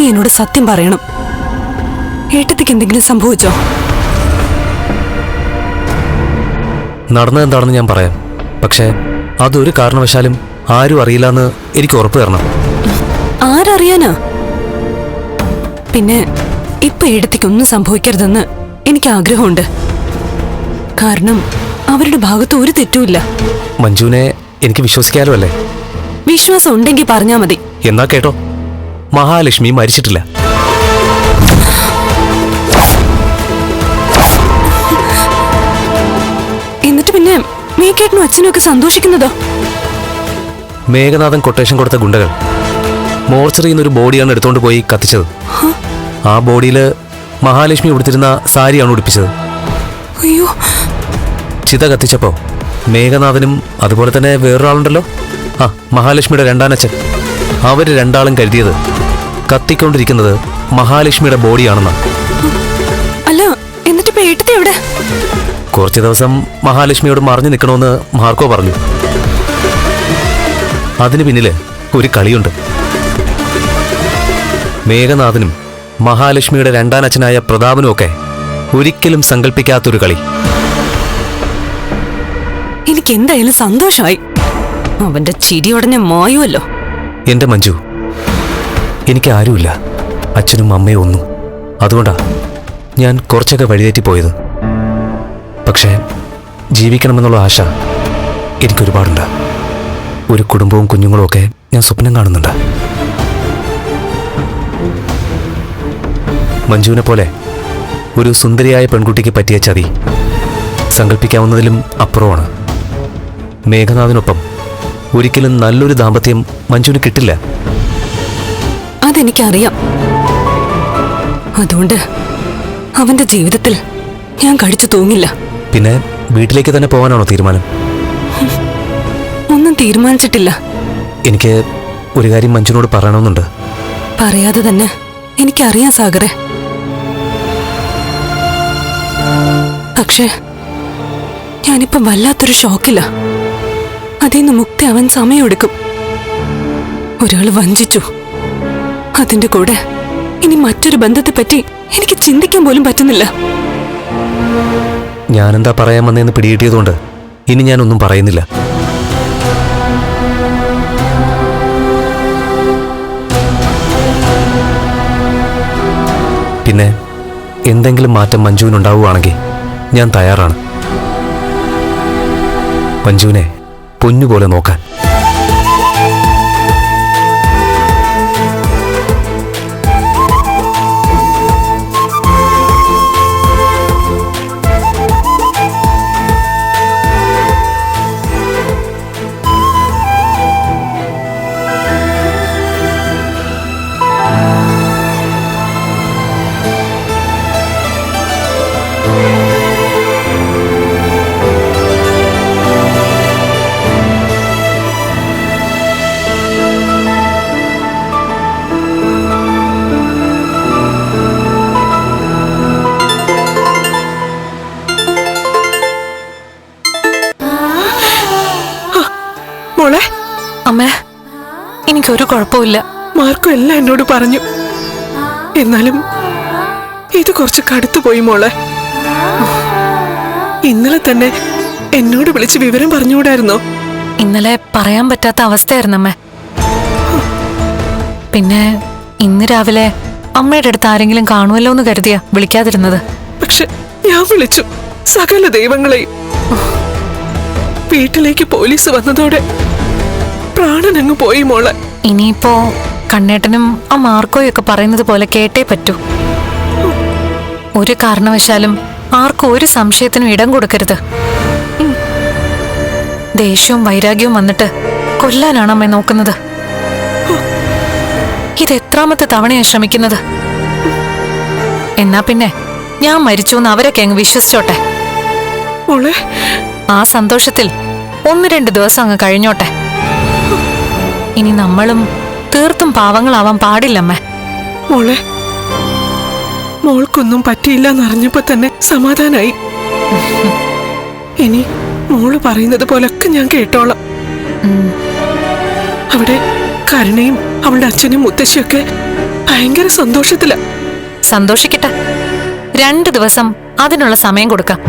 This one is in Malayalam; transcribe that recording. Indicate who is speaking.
Speaker 1: നീ എന്നോട് സത്യം പറയണം. ഏട്ടത്തിക്ക് എന്തെങ്കിലും സംഭവിച്ചോ?
Speaker 2: നടന്നതെന്താണെന്ന് ഞാൻ പറയാം. പക്ഷേ അതൊരു കാരണവശാലും ആരും അറിയില്ലെന്ന് എനിക്ക് ഉറപ്പ് തരണം.
Speaker 1: ആരറിയാനാ? പിന്നെ ഇപ്പൊ ഏടത്തിക്കൊന്നും സംഭവിക്കരുതെന്ന് എനിക്ക് ആഗ്രഹമുണ്ട്. കാരണം അവരുടെ ഭാഗത്ത് ഒരു തെറ്റുമില്ല.
Speaker 2: മഞ്ജുവിനെ എനിക്ക് വിശ്വസിക്കാലോ അല്ലേ?
Speaker 1: വിശ്വാസം ഉണ്ടെങ്കിൽ പറഞ്ഞാ മതി.
Speaker 2: എന്നാ കേട്ടോ. മഹാലക്ഷ്മി മരിച്ചിട്ടില്ല.
Speaker 1: എന്നിട്ട് പിന്നെ മേക്കേട്ടനും അച്ഛനൊക്കെ ഒക്കെ സന്തോഷിക്കുന്നതോ?
Speaker 2: മേഘനാഥൻ കൊട്ടേഷൻ കൊടുത്ത ഗുണ്ടകൾ. മോർച്ചറിയിൽ നിന്നൊരു ബോഡിയാണ് എടുത്തുകൊണ്ട് പോയി കത്തിച്ചത്. ആ ബോഡിയിൽ മഹാലക്ഷ്മി ഉടുത്തിരുന്ന സാരിയാണ് ഉടുപ്പിച്ചത്.
Speaker 1: അയ്യോ.
Speaker 2: ചിത കത്തിച്ചപ്പോ മേഘനാഥനും അതുപോലെ തന്നെ വേറൊരാളുണ്ടല്ലോ? ആ മഹാലക്ഷ്മിയുടെ രണ്ടാനച്ഛൻ. അവർ രണ്ടാളും കരുതിയത് കത്തിക്കൊണ്ടിരിക്കുന്നത് മഹാലക്ഷ്മിയുടെ ബോഡിയാണെന്നാണ്
Speaker 1: അല്ല എന്നിട്ട് എവിടെ?
Speaker 2: കുറച്ച് ദിവസം മഹാലക്ഷ്മിയോട് മറിഞ്ഞു നിൽക്കണമെന്ന് മാർക്കോ പറഞ്ഞു. അതിന് പിന്നിൽ ഒരു കളിയുണ്ട്. മേഘനാഥനും മഹാലക്ഷ്മിയുടെ രണ്ടാനച്ഛനായ പ്രതാപനും ഒക്കെ ഒരിക്കലും സങ്കല്പിക്കാത്തൊരു കളി.
Speaker 1: എനിക്ക് എന്തായാലും സന്തോഷമായി അവന്റെ ചിരി ഉടനെ മായുമല്ലോ
Speaker 2: എന്റെ മഞ്ജു. എനിക്ക് ആരുമില്ല. അച്ഛനും അമ്മയും ഒന്നും. അതുകൊണ്ടാ ഞാൻ കുറച്ചൊക്കെ വഴിതെറ്റി പോയത്. പക്ഷേ ജീവിക്കണമെന്നുള്ള ആശ എനിക്കൊരുപാടുണ്ട് ഒരു കുടുംബവും കുഞ്ഞുങ്ങളും ഒക്കെ ഞാൻ സ്വപ്നം കാണുന്നുണ്ട്. മഞ്ജുവിനെ പോലെ ഒരു സുന്ദരിയായ പെൺകുട്ടിക്ക് പറ്റിയ ചതി സങ്കല്പിക്കാവുന്നതിലും അപ്പുറമാണ്. മേഘനാഥിനൊപ്പം ഒരിക്കലും നല്ലൊരു ദാമ്പത്യം മഞ്ജുവിന് കിട്ടില്ല.
Speaker 1: അതെനിക്കറിയാം. അതുകൊണ്ട് അവന്റെ ജീവിതത്തിൽ ഞാൻ കഴിച്ചു തൂങ്ങില്ല.
Speaker 2: പിന്നെ വീട്ടിലേക്ക് തന്നെ പോകാനാണോ തീരുമാനം?
Speaker 1: ഒന്നും തീരുമാനിച്ചിട്ടില്ല.
Speaker 2: എനിക്ക് ഒരു കാര്യം മഞ്ജുനോട് പറയണമെന്നുണ്ട്.
Speaker 1: പറയാതെ തന്നെ എനിക്കറിയാം സാഗറെ. പക്ഷേ ഞാനിപ്പം വല്ലാത്തൊരു ഷോക്കില്ല അതിന്ന് മുക്തി അവൻ സമയമെടുക്കും. ഒരാൾ വഞ്ചിച്ചു. അതിന്റെ കൂടെ ഇനി മറ്റൊരു ബന്ധത്തെ പറ്റി എനിക്ക് ചിന്തിക്കാൻ പോലും പറ്റുന്നില്ല.
Speaker 2: ഞാനെന്താ പറയാൻ വന്നതെന്ന് പിടികിട്ടിയതുകൊണ്ട് ഇനി ഞാനൊന്നും പറയുന്നില്ല. പിന്നെ എന്തെങ്കിലും മാറ്റം മഞ്ജുവിനുണ്ടാവുകയാണെങ്കിൽ ഞാൻ തയ്യാറാണ്. മഞ്ജുവിനെ പൊന്നുപോലെ നോക്കാൻ.
Speaker 3: എനിക്കൊരു കുഴപ്പമില്ല.
Speaker 4: മാർക്കും എല്ലാം എന്നോട് പറഞ്ഞു. എന്നാലും ഇത് കുറച്ച് കടുത്തുപോയി മോളെ. ഇന്നലെ തന്നെ എന്നോട് വിളിച്ച് വിവരം പറഞ്ഞുകൂടായിരുന്നോ?
Speaker 3: ഇന്നലെ പറയാൻ പറ്റാത്ത അവസ്ഥയായിരുന്നു അമ്മേ പിന്നെ ഇന്ന് രാവിലെ അമ്മയുടെ അടുത്ത് ആരെങ്കിലും കാണുമല്ലോ എന്ന് കരുതിയാ വിളിക്കാതിരുന്നത്.
Speaker 4: പക്ഷെ ഞാൻ വിളിച്ചു. സകല ദൈവങ്ങളെയും. വീട്ടിലേക്ക് പോലീസ് വന്നതോടെ പ്രാണനങ്ങ് പോയി മോളെ.
Speaker 3: ഇനിയിപ്പോ കണ്ണേട്ടനും ആ മാർക്കോയൊക്കെ പറയുന്നത് പോലെ കേട്ടേ പറ്റൂ. ഒരു കാരണവശാലും ആർക്കും ഒരു സംശയത്തിനും ഇടം കൊടുക്കരുത്. ദേഷ്യവും വൈരാഗ്യവും വന്നിട്ട് കൊല്ലാനാണ് അമ്മ നോക്കുന്നത്. ഇത് എത്രാമത്തെ തവണയാ ശ്രമിക്കുന്നത്? എന്നാ പിന്നെ ഞാൻ മരിച്ചു എന്ന് അവരൊക്കെ അങ്ങ് വിശ്വസിച്ചോട്ടെ. ആ സന്തോഷത്തിൽ ഒന്ന് രണ്ട് ദിവസം അങ്ങ് കഴിഞ്ഞോട്ടെ. ഇനി നമ്മളും തീർത്തും പാവങ്ങളാവാൻ പാടില്ലമ്മേ.
Speaker 4: മോളെ മോൾക്കൊന്നും പറ്റിയില്ല എന്നറിഞ്ഞപ്പോ തന്നെ സമാധാനായി. ഇനി മോൾ പറയുന്നത് പോലൊക്കെ ഞാൻ കേട്ടോളാം. അവിടെ കരുണയും അവളുടെ അച്ഛനും മുത്തശ്ശിയൊക്കെ ഭയങ്കര സന്തോഷത്തില.
Speaker 3: സന്തോഷിക്കട്ടെ. രണ്ടു ദിവസം അതിനുള്ള സമയം കൊടുക്കാം.